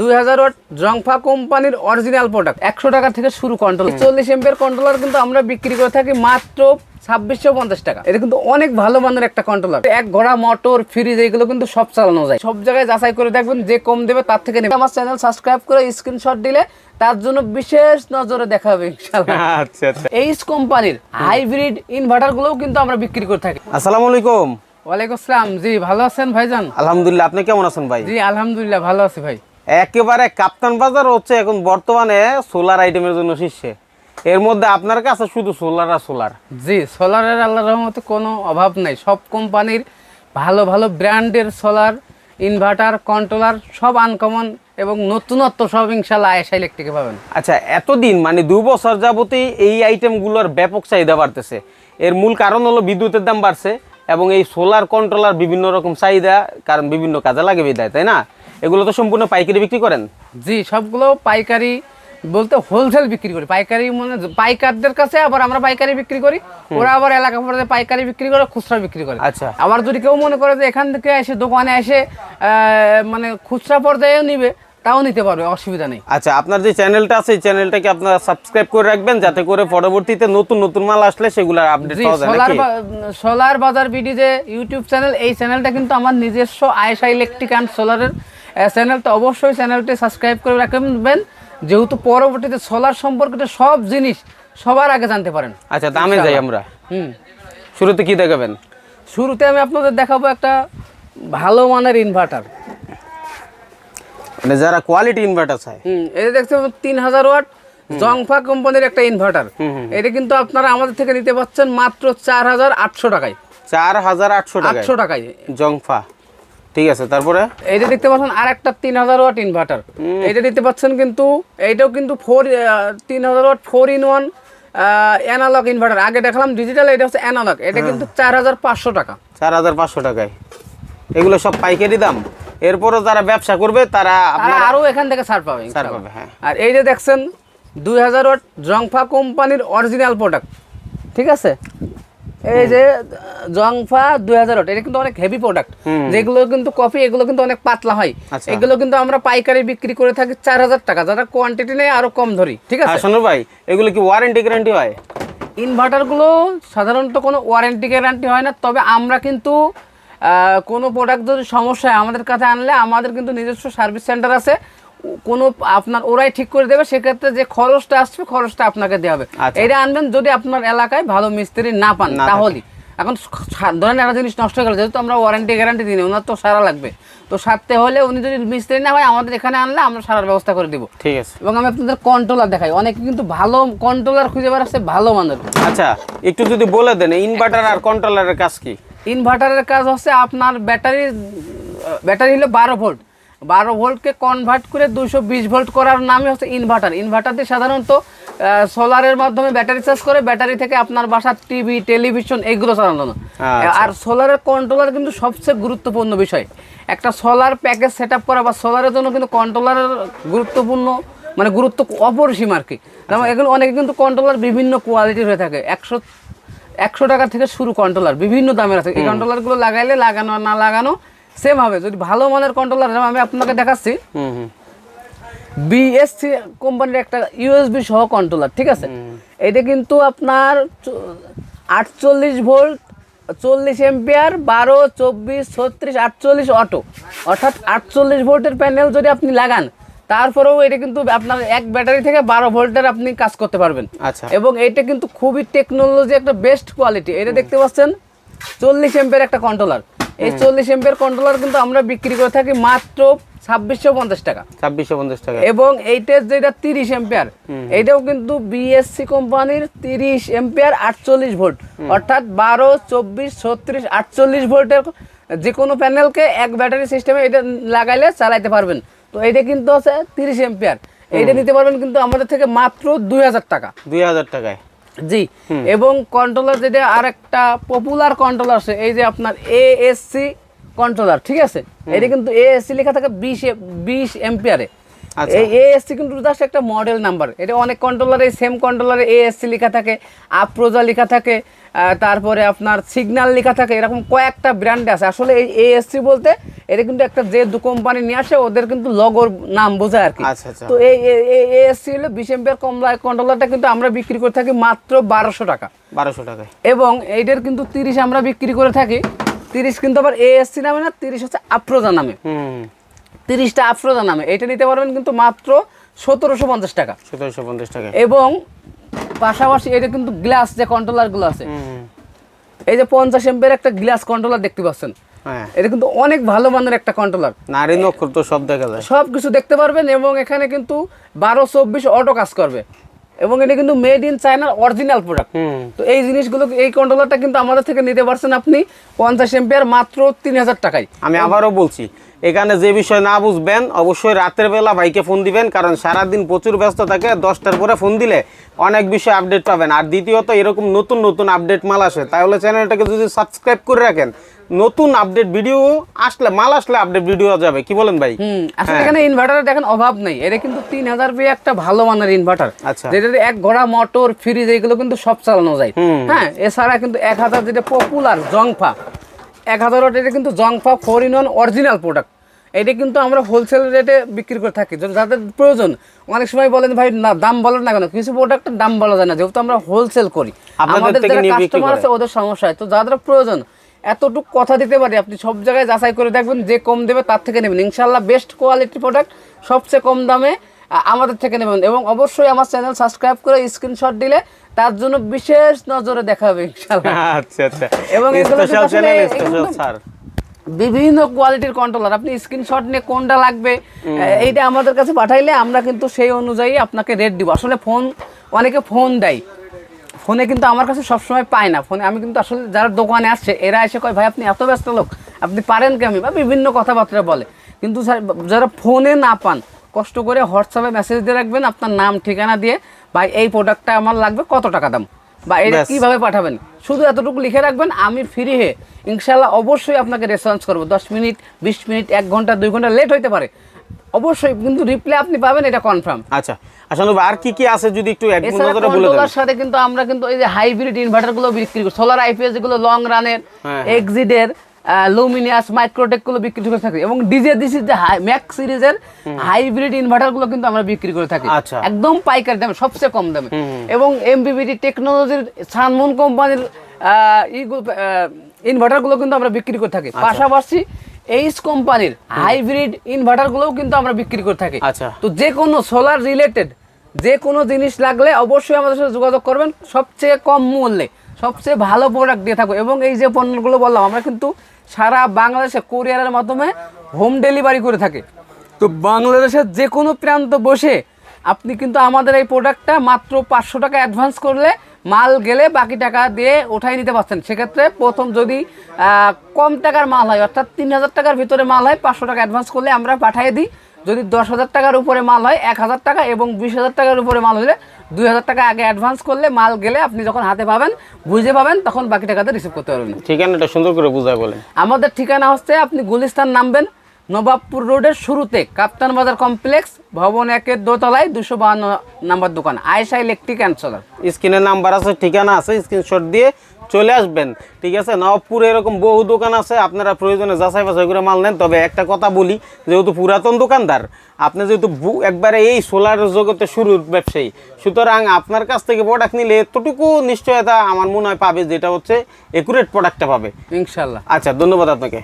দুই হাজার ওয়াট জংফা কোম্পানির অরিজিনাল প্রোডাক্ট একশো টাকা থেকে শুরু কন্ট্রোল চল্লিশ এমপের কন্ট্রোলার কিন্তু আমরা বিক্রি করে থাকি মাত্র ছাব্বিশশো পঞ্চাশ টাকা। এটা কিন্তু অনেক ভালো মানের একটা কন্ট্রোলার এক ঘোড়া মোটর ফ্রিজ এগুলো কিন্তু সব চালানো যায়। সব জায়গায় যাচাই করে দেখবেন যে কম দেবে তার থেকে নেবে। আমার চ্যানেল সাবস্ক্রাইব করে স্ক্রিনশট দিলে তার জন্য বিশেষ নজরে দেখা হবে ইনশাল্লাহ আচ্ছা আচ্ছা। এইচ কোম্পানির হাইব্রিড ইনভার্টার গুলোও কিন্তু আমরা বিক্রি করে থাকি। আসসালামু আলাইকুম। ওয়ালাইকুম আসসালাম। জি ভালো আছেন ভাইজান? আলহামদুলিল্লাহ আপনি কেমন আছেন ভাই? জি আলহামদুলিল্লাহ ভালো আছি ভাই। একেবারে কাপ্তান বাজার হচ্ছে এখন বর্তমানে সোলার আইটেমের জন্য শীর্ষে। এর মধ্যে আপনার কাছে শুধু সোলার আর সোলার। জি সোলারের আল্লাহ রহমতে কোনো অভাব নাই। সব কোম্পানির ভালো ভালো ব্র্যান্ডের সোলার ইনভার্টার কন্ট্রোলার সব আনকমন এবং নতুনত্ব সব ইনশাল্লাহ আয়েশা ইলেকট্রিকে পাবেন। আচ্ছা এতদিন মানে দু বছর যাবতই এই আইটেমগুলোর ব্যাপক চাহিদা বাড়তেছে। এর মূল কারণ হলো বিদ্যুতের দাম বাড়ছে। এবং এই সোলার কন্ট্রোলার বিভিন্ন রকম চাহিদা কারণ বিভিন্ন কাজে লাগে বিদায় তাই না? এগুলো তো সম্পূর্ণ পাইকারি বিক্রি করেন? জি সবগুলো পাইকারি বলতে হোলসেল বিক্রি করি। পাইকারি মানে পাইকারদের কাছে আবার আমরা পাইকারি বিক্রি করি ওরা আবার এলাকা পর্যায়ে পাইকারি বিক্রি করে খুচরা বিক্রি করে। আচ্ছা। আবার যদি কেউ মনে করে যে এখান থেকে এসে দোকানে এসে আহ, মানে খুচরা পর্যায়েও নিবে তাও নিতে পারবে অসুবিধা নেই। আচ্ছা আপনার যে চ্যানেলটা আছে এই চ্যানেলটাকে আপনারা সাবস্ক্রাইব করে রাখবেন যাতে করে পরবর্তীতে নতুন নতুন মাল আসলে সেগুলোর আপডেট পাওয়া যায় সোলার সোলার বাজার বিডি যে ইউটিউব চ্যানেল এই চ্যানেলটা কিন্তু আমার নিজস্ব আয়েশা ইলেকট্রিক অ্যান্ড সোলারের চ্যানেলটা অবশ্যই চ্যানেলটি সাবস্ক্রাইব করে রাখবেন। যেহেতু পরবর্তীতে সোলার সম্পর্কিত সব জিনিস সবার আগে জানতে পারেন। আচ্ছা দামে যাই আমরা। হুম। শুরুতে কি দেখাবেন? শুরুতে আমি আপনাদের দেখাবো একটা ভালো মানের ইনভার্টার মানে যারা কোয়ালিটি ইনভার্টার চায়। হুম এটা দেখতে তিন হাজার ওয়াট জংফা কোম্পানির একটা ইনভার্টার এটা কিন্তু আপনারা আমাদের থেকে নিতে পাচ্ছেন মাত্র চার হাজার আটশো টাকায়। চার হাজার আটশো আটশো টাকায়। জংফা। ঠিক আছে তারপরে? এইটা দেখতে পাচ্ছেন আর একটা তিন হাজার ওয়াট ইনভার্টার এইটা দেখতে পাচ্ছেন কিন্তু এইটাও কিন্তু ফোর তিন হাজার watt four in one analog inverter আগে দেখলাম ডিজিটাল এটা হচ্ছে অ্যানালগ এটা কিন্তু চার হাজার পাঁচশো টাকা। চার হাজার পাঁচশো টাকায়। এগুলো সব পাইকারি দাম? এরপরও যারা ব্যবসা করবে তারা আপনার আরও এখান থেকে ছাড় পাবে ছাড় পাবে হ্যাঁ। আর এই যে দেখছেন দুই হাজার ওয়াট জংফা কোম্পানির অরিজিনাল প্রোডাক্ট ঠিক আছে? এই যে জংফা দুই হাজার ওয়াট এটা কিন্তু অনেক হেভি প্রোডাক্ট যেগুলো কিন্তু কফি এগুলো কিন্তু অনেক পাতলা হয়। আচ্ছা। এগুলো কিন্তু আমরা পাইকারি বিক্রি করে থাকি চার হাজার টাকা যারা কোয়ান্টিটি নেই আরও কম ধরি ঠিক আছে? শোনো ভাই এগুলো কি ওয়ারেন্টি গ্যারান্টি হয়? ইনভার্টারগুলো সাধারণত কোনো ওয়ারেন্টি গ্যারান্টি হয় না তবে আমরা কিন্তু কোনো প্রোডাক্ট যদি সমস্যা হয় আমাদের কাছে আনলে আমাদের কিন্তু নিজস্ব সার্ভিস সেন্টার আছে। কোনো আপনার ওরাই ঠিক করে দেবে সেক্ষেত্রে যে খরচটা আসবে খরচটা আপনাকে দেওয়া হবে। আচ্ছা। এটা আনবেন যদি আপনার এলাকায় ভালো মিস্ত্রি না পান। তাহলে। এখন ধরেন একটা জিনিস নষ্ট হয়ে গেল যেহেতু আমরা ওয়ারেন্টি গ্যারান্টি দিই ওনার তো সারা লাগবে। তো সারতে হলে উনি যদি মিস্ত্রি না হয় আমাদের এখানে আনলে আমরা সারার ব্যবস্থা করে দিব। ঠিক আছে। এবং আমি আপনাদের কন্ট্রোলার দেখাই অনেকে কিন্তু ভালো কন্ট্রোলার খুঁজে বেড়াচ্ছে ভালো মানের। আচ্ছা একটু যদি বলে দেন ইনভার্টার আর কন্ট্রোলারের কাজ কি? ইনভার্টারের কাজ হচ্ছে আপনার ব্যাটারি ব্যাটারি হলো বারো ভোল্ট। বারো ভোল্টকে কনভার্ট করে দুশো বিশ ভোল্ট করার নামই হচ্ছে ইনভার্টার ইনভার্টার দিয়ে সাধারণত সোলারের মাধ্যমে ব্যাটারি চার্জ করে ব্যাটারি থেকে আপনার বাসার টিভি টেলিভিশন এগুলো চালানো। আচ্ছা। আর সোলারের কন্ট্রোলার কিন্তু সবচেয়ে গুরুত্বপূর্ণ বিষয়। একটা সোলার প্যাকেজ সেট আপ করা বা সোলারের জন্য কিন্তু কন্ট্রোলারের গুরুত্বপূর্ণ মানে গুরুত্ব অপরিসীম আর কি। যেমন এগুলো অনেকে কিন্তু কন্ট্রোলার বিভিন্ন কোয়ালিটির হয়ে থাকে। একশো একশো টাকা থেকে শুরু কন্ট্রোলার বিভিন্ন দামের আছে। এই কন্ট্রোলারগুলো লাগাইলে লাগানো আর না লাগানো সেম হবে। যদি ভালো মানের কন্ট্রোলার আমি আপনাকে দেখাচ্ছি। বিএসসি কোম্পানির একটা ইউএসবি সহ কন্ট্রোলার ঠিক আছে? এটা কিন্তু আপনার আটচল্লিশ ভোল্ট চল্লিশ এম্পিয়ার বারো চব্বিশ ছত্রিশ আটচল্লিশ অটো অর্থাৎ আটচল্লিশ ভোল্টের প্যানেল যদি আপনি লাগান তারপরেও এটা কিন্তু আপনার এক ব্যাটারি থেকে বারো ভোল্টের আপনি কাজ করতে পারবেন। আচ্ছা। এবং এটা কিন্তু খুবই টেকনোলজি একটা বেস্ট কোয়ালিটি এটা দেখতে পাচ্ছেন? চল্লিশ এম্পের একটা কন্ট্রোলার এই চল্লিশ এম্পের কন্ট্রোলার কিন্তু আমরা বিক্রি করে থাকি মাত্র ছাব্বিশশো পঞ্চাশ টাকা। ছাব্বিশশো পঞ্চাশ টাকা। এবং এইটার যেটা তিরিশ এম্পিয়ার এইটাও কিন্তু বিএসসি কোম্পানির তিরিশ এম্পিয়ার আটচল্লিশ ভোল্ট অর্থাৎ বারো চব্বিশ ছত্রিশ আটচল্লিশ ভোল্টের যে কোনো প্যানেলকে এক ব্যাটারি সিস্টেমে এটা লাগাইলে চালাইতে পারবেন। তো এইটা কিন্তু আছে তিরিশ এম্পিয়ার এইটা নিতে পারবেন কিন্তু আমাদের থেকে মাত্র দুই হাজার টাকা। দুই হাজার টাকায়। জি। এবং কন্ট্রোলার যেটা আর একটা পপুলার কন্ট্রোলার আছে এই যে আপনার এএসসি কন্ট্রোলার ঠিক আছে? এটা কিন্তু এএসসি লেখা থাকে বিশ বিশ এম্পিয়ারে। এই এএসসি কিন্তু জাস্ট একটা মডেল নাম্বার এটা অনেক কন্ট্রোলারে সেম কন্ট্রোলারে এএসসি লেখা থাকে আপ্রোজা লেখা থাকে তারপরে আপনার সিগন্যাল লেখা থাকে এরকম কয়েকটা ব্র্যান্ড আছে। আসলে এই এএসসি বলতে এটা কিন্তু একটা যে দু কোম্পানি নিয়ে আসে ওদের কিন্তু লগোর নাম বোঝায় আর কি। আচ্ছা, আচ্ছা। তো এই এএসসি হলো বিশ এম্পিয়ার কমলা কন্ট্রোলারটা কিন্তু আমরা বিক্রি করে থাকি মাত্র বারোশো টাকা। বারোশো টাকা এবং এইটার কিন্তু তিরিশ আমরা বিক্রি করে থাকি। তিরিশ কিন্তু আবার এএসসি নামে না তিরিশ হচ্ছে আপ্রোজা নামে। হুম। তিরিশটা আফ্রোজা নামে। এটা নিতে পারবেন কিন্তু মাত্র সতেরোশো পঞ্চাশ টাকা। সতেরোশো পঞ্চাশ টাকায় এবং পাশাপাশি এটা কিন্তু গ্লাস যে কন্ট্রোলারগুলো আছে এই যে পঞ্চাশ এমপের একটা গ্লাস কন্ট্রোলার দেখতে পাচ্ছেন? হ্যাঁ। এটা কিন্তু অনেক ভালো মানের একটা কন্ট্রোলার। নারী নক্ষর তো সব দেখা যায়। সব কিছু দেখতে পারবেন এবং এখানে কিন্তু বারো চব্বিশ অটো কাজ করবে। এবং এটা কিন্তু মেড ইন চায়নার অরিজিনাল প্রোডাক্ট। তো এই জিনিসগুলো এই কন্ট্রোলারটা কিন্তু আমাদের থেকে নিতে পারছেন আপনি পঞ্চাশ এম্পিয়ার মাত্র তিন হাজার টাকায়। আমি আবারও বলছি এখানে যে বিষয় না বুঝবেন অবশ্যই রাতের বেলা ভাইকে ফোন দিবেন কারণ সারাদিন প্রচুর ব্যস্ত থাকে দশটার পরে ফোন দিলে অনেক বিষয় আপডেট পাবেন। আর দ্বিতীয়ত এরকম নতুন নতুন আপডেট মাল আসে। তাহলে চ্যানেলটাকে যদি সাবস্ক্রাইব করে রাখেন নতুন আপডেট ভিডিও আসলে মাল আসলে আপডেট ভিডিও যাবে। কি বলেন ভাই? আসলে এখানে ইনভার্টারের দেখেন অভাব নেই। এটা কিন্তু তিন হাজার পেয়ে একটা ভালো মানের ইনভার্টার আচ্ছা। যেটাতে এক ঘোড়া মোটর ফ্রিজ এগুলো কিন্তু সব চালানো যায়। হ্যাঁ এছাড়া কিন্তু এক হাজার যেটা পপুলার জংফা এক হাজার ওয়াট এটা কিন্তু জংফা four in one original product এটা কিন্তু আমরা হোলসেল রেটে বিক্রি করে থাকি। যদি যাদের প্রয়োজন অনেক সময় বলেন ভাই না দাম বলেন না কেন? কিছু প্রোডাক্টের দাম বলা যায় না যেহেতু আমরা হোলসেল করি। আমাদের যারা কাস্টমার আছে ওদের সমস্যা হয়। তো যাদের প্রয়োজন এতটুকু কথা দিতে পারি আপনি সব জায়গায় যাচাই করে দেখবেন যে কম দেবে তার থেকে নেবেন। ইনশাল্লাহ বেস্ট কোয়ালিটি প্রোডাক্ট সবচেয়ে কম দামে আমাদের থেকে নেবেন এবং অবশ্যই আমার চ্যানেল সাবস্ক্রাইব করে স্ক্রিনশট দিলে তার জন্য বিশেষ নজরে দেখা হবে আচ্ছা আচ্ছা। এবং স্পেশাল চ্যানেল স্পেশাল স্যার বিভিন্ন কোয়ালিটির কন্ট্রোলার আপনি স্ক্রিনশট নিয়ে কোনটা লাগবে এইটা আমাদের কাছে পাঠাইলে আমরা কিন্তু সেই অনুযায়ী আপনাকে রেট দিব। আসলে ফোন অনেকে ফোন দেয়। ফোনে কিন্তু আমার কাছে সবসময় পায় না। ফোনে আমি কিন্তু আসলে যারা দোকানে আসছে এরা এসে কয় ভাই আপনি এত ব্যস্ত লোক আপনি পারেন কেমনি বা বিভিন্ন কথাবার্তা বলে। কিন্তু স্যার- যারা ফোনে না পান কষ্ট করে হোয়াটসঅ্যাপে মেসেজ দিয়ে রাখবেন আপনার নাম ঠিকানা দিয়ে ভাই এই প্রোডাক্টটা আমার লাগবে কত টাকা দাম? বা এটা। কীভাবে পাঠাবেন? শুধু এতটুকু লিখে রাখবেন আমি ফ্রি হয়ে ইনশাল্লাহ অবশ্যই আপনাকে রেসপন্স করব। দশ মিনিট বিশ মিনিট এক ঘণ্টা দুই ঘণ্টা লেট হইতে পারে। অবশ্যই কিন্তু রিপ্লাই আপনি পাবেন এটা কনফার্ম আচ্ছা আসলে আর কি কি আছে যদি একটু এক নজরে বলে দেন? সাথে কিন্তু আমরা কিন্তু এই যে হাইব্রিড ইনভার্টারগুলো বিক্রি করি সোলার আইপিএস যেগুলো লং রানের এক্সিডের লুমিনিয়াস মাইক্রোটেকগুলো বিক্রি করে থাকি। এবং ডিজে ডিসি যে ম্যাক্স সিরিজের হাইব্রিড ইনভার্টারগুলো কিন্তু আমরা বিক্রি করে থাকি। আচ্ছা। একদম পাইকারি দামে সবচেয়ে কম দামে। এবং এমবিবিটি টেকনোলজির সানমুন কোম্পানির ইনভার্টারগুলো কিন্তু আমরা বিক্রি করে থাকি। আচ্ছা। পাশাপাশি এইচ কোম্পানির হাইব্রিড ইনভার্টার গুলোও কিন্তু আমরা বিক্রি করে থাকি। আচ্ছা। তো যে কোনো সোলার রিলেটেড যে কোনো জিনিস লাগলে অবশ্যই আমাদের সাথে যোগাযোগ করবেন। সবচেয়ে কম মূল্যে, সবচেয়ে ভালো প্রোডাক্ট দিয়ে থাকব এবং এই যে পণ্যগুলো বললাম, আমরা কিন্তু সারা বাংলাদেশে কোরিয়ারের মাধ্যমে হোম ডেলিভারি করে থাকি। তো বাংলাদেশের যে কোনো প্রান্ত বসে আপনি কিন্তু আমাদের এই প্রোডাক্টটা মাত্র পাঁচশো টাকা অ্যাডভান্স করলে মাল গেলে বাকি টাকা দিয়ে উঠাই নিতে পারছেন। সেক্ষেত্রে প্রথম যদি কম টাকার মাল হয়, অর্থাৎ তিন হাজার টাকার ভিতরে মাল হয়, পাঁচশো টাকা অ্যাডভান্স করলে আমরা পাঠিয়ে দিই। যদি দশ হাজার টাকার উপরে মাল হয় এক হাজার টাকা এবং বিশ হাজার টাকার উপরে মাল হলে দুই হাজার টাকা আগে অ্যাডভান্স করলে মাল গেলে আপনি যখন হাতে পাবেন বুঝে পাবেন তখন বাকি টাকাতে রিসিভ করতে পারবেন। ঠিকানাটা সুন্দর করে বুঝায় বলেন। আমাদের ঠিকানা হচ্ছে আপনি গুলিস্তান নামবেন নবাবপুর রোডের শুরুতে কাপ্তান বাজার কমপ্লেক্স ভবন একের দোতলায় দুশো বাহান্ন নাম্বার দোকান আয়সা ইলেকট্রিক অ্যান্ড সোলার স্ক্রিনের নাম্বার আছে ঠিকানা আছে স্ক্রিনশট দিয়ে চলে আসবেন ঠিক আছে? নবপুরে এরকম বহু দোকান আছে আপনারা প্রয়োজনে যাচাই বাছাই করে মাল নেন। তবে একটা কথা বলি যেহেতু পুরাতন দোকানদার আপনি যেহেতু একবারে এই সোলার জগতে শুরুর ব্যবসায়ী সুতরাং আপনার কাছ থেকে প্রোডাক্ট নিলে এতটুকু নিশ্চয়তা আমার মনে হয় পাবে যেটা হচ্ছে একুরেট প্রোডাক্টটা পাবে। ইনশাল্লাহ। আচ্ছা ধন্যবাদ আপনাকে।